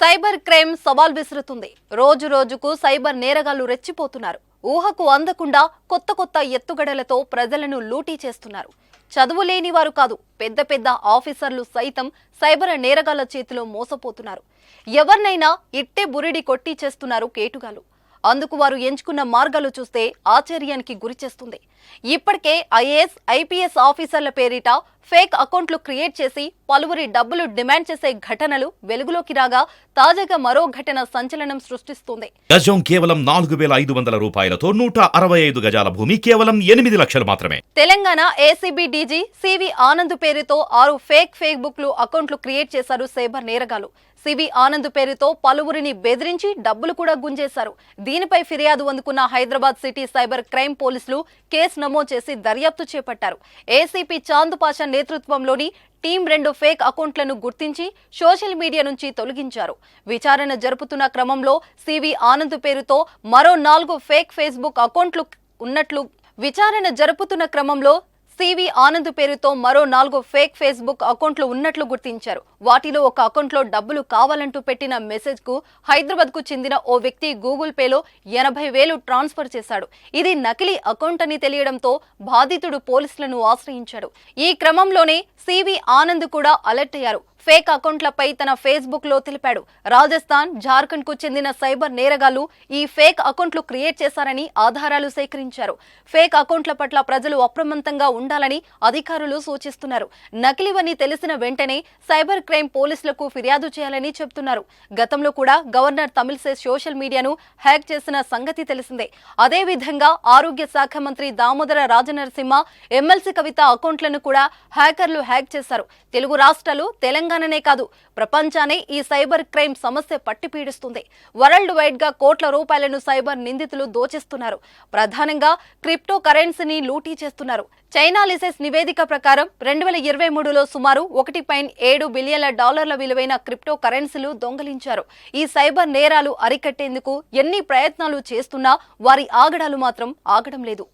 Cyber crime సవాల్ విసురుతుంది. రోజు రోజుకు సైబర్ నేరగాళ్ళు రెచ్చిపోతున్నారు. ఊహకు అందకుండా కొత్త కొత్త ఎత్తుగడలతో ప్రజలను లూటీ చేస్తున్నారు. చదువు లేని వారు కాదు పెద్ద పెద్ద ఆఫీసర్లు సైతం సైబర్ నేరగాళ్ళ చేతిలో మోసపోతున్నారు. ఎవరినైనా ఇట్టే బురిడి కొట్టి చేస్తున్నారు కేటుగాలు అందుకు వారు ఎంచుకున్న మార్గాలు చూస్తే ఆశ్చర్యానికి గురిచేస్తుంది ఇప్పటికే ఐఏఎస్ ఐపీఎస్ ఆఫీసర్ల పేరిట ఫేక్ అకౌంట్లు క్రియేట్ చేసి పలువురి డబ్బులు డిమాండ్ చేసే ఘటనలు వెలుగులోకి రాగా తాజాగా మరో ఘటన సంచలనం సృష్టిస్తుంది. గజం కేవలం నాలుగు వేల ఐదు వందల రూపాయలతో నూట అరవై ఐదు గజాల భూమి కేవలం ఎనిమిది లక్షలు మాత్రమే. Telangana ACB DG CV Anand పేరుతో ఆరు ఫేక్ ఫేక్ బుక్లు అకౌంట్లు క్రియేట్ చేశారు సైబర్ నేరగాలు సివి ఆనంద్ పేరుతో పలువురిని బెదిరించి డబ్బులు కూడా గుంజేశారు. దీనిపై ఫిర్యాదు అందుకున్న హైదరాబాద్ సిటీ సైబర్ క్రైమ్ పోలీసులు కేసు నమోదు చేసి దర్యాప్తు చేపట్టారు. ఏసీపీ చాంద్ పాషా నేతృత్వంలోని టీం రెండు ఫేక్ అకౌంట్లను గుర్తించి సోషల్ మీడియా నుంచి తొలగించారు. విచారణ జరుపుతున్న క్రమంలో సివి ఆనంద్ పేరుతో మరో నాలుగు ఫేక్ ఫేస్బుక్ అకౌంట్లు ఉన్నట్లు విచారణ జరుపుతున్న క్రమంలో సివి ఆనంద్ పేరుతో మరో నాలుగు ఫేక్ ఫేస్బుక్ అకౌంట్లు ఉన్నట్లు గుర్తించారు. వాటిలో ఒక అకౌంట్లో డబ్బులు కావాలంటూ పెట్టిన మెసేజ్కు హైదరాబాద్కు చెందిన ఓ వ్యక్తి గూగుల్ పేలో ఎనభై వేలు ట్రాన్స్ఫర్ చేశాడు. ఇది నకిలీ అకౌంట్ అని తెలియడంతో బాధితుడు పోలీసులను ఆశ్రయించాడు. ఈ క్రమంలోనే సివి ఆనంద్ కూడా అలర్ట్ అయ్యారు. ఫేక్ అకౌంట్లపై తన ఫేస్బుక్లో తెలిపాడు. రాజస్థాన్ జార్ఖండ్కు చెందిన సైబర్ నేరగాళ్ళు ఈ ఫేక్ అకౌంట్లు క్రియేట్ చేశారని ఆధారాలు సేకరించారు. ఫేక్ అకౌంట్ల పట్ల ప్రజలు అప్రమత్తంగా ఉండాలని అధికారులు సూచిస్తున్నారు. నకిలీవని తెలిసిన వెంటనే సైబర్ క్రైమ్ పోలీసులకు ఫిర్యాదు చేయాలని చెబుతున్నారు. గతంలో కూడా గవర్నర్ తమిళసై సోషల్ మీడియాను హ్యాక్ చేసిన సంగతి తెలిసిందే. అదేవిధంగా ఆరోగ్య శాఖ మంత్రి దామోదర రాజనరసింహ ఎమ్మెల్సీ కవిత అకౌంట్లను కూడా హ్యాకర్లు హ్యాక్ చేశారు. తెలుగు రాష్ట్రాలు తెలంగాణ తెలంగాణనే కాదు. ప్రపంచానే ఈ సైబర్ క్రైమ్ సమస్య పట్టి పీడిస్తుంది. వరల్డ్ వైడ్గా కోట్ల రూపాయలను సైబర్ నిందితులు దోచేస్తున్నారు. ప్రధానంగా క్రిప్టో కరెన్సీని లూటీ చేస్తున్నారు. చైనా లిసెస్ నివేదిక ప్రకారం రెండు వేల ఇరవై మూడులో సుమారు ఒకటి పాయింట్ ఏడు బిలియన్ల డాలర్ల విలువైన క్రిప్టో కరెన్సీలు దొంగలించారు. ఈ సైబర్ నేరాలు అరికట్టేందుకు ఎన్ని ప్రయత్నాలు చేస్తున్నా వారి ఆగడాలు మాత్రం ఆగడం లేదు.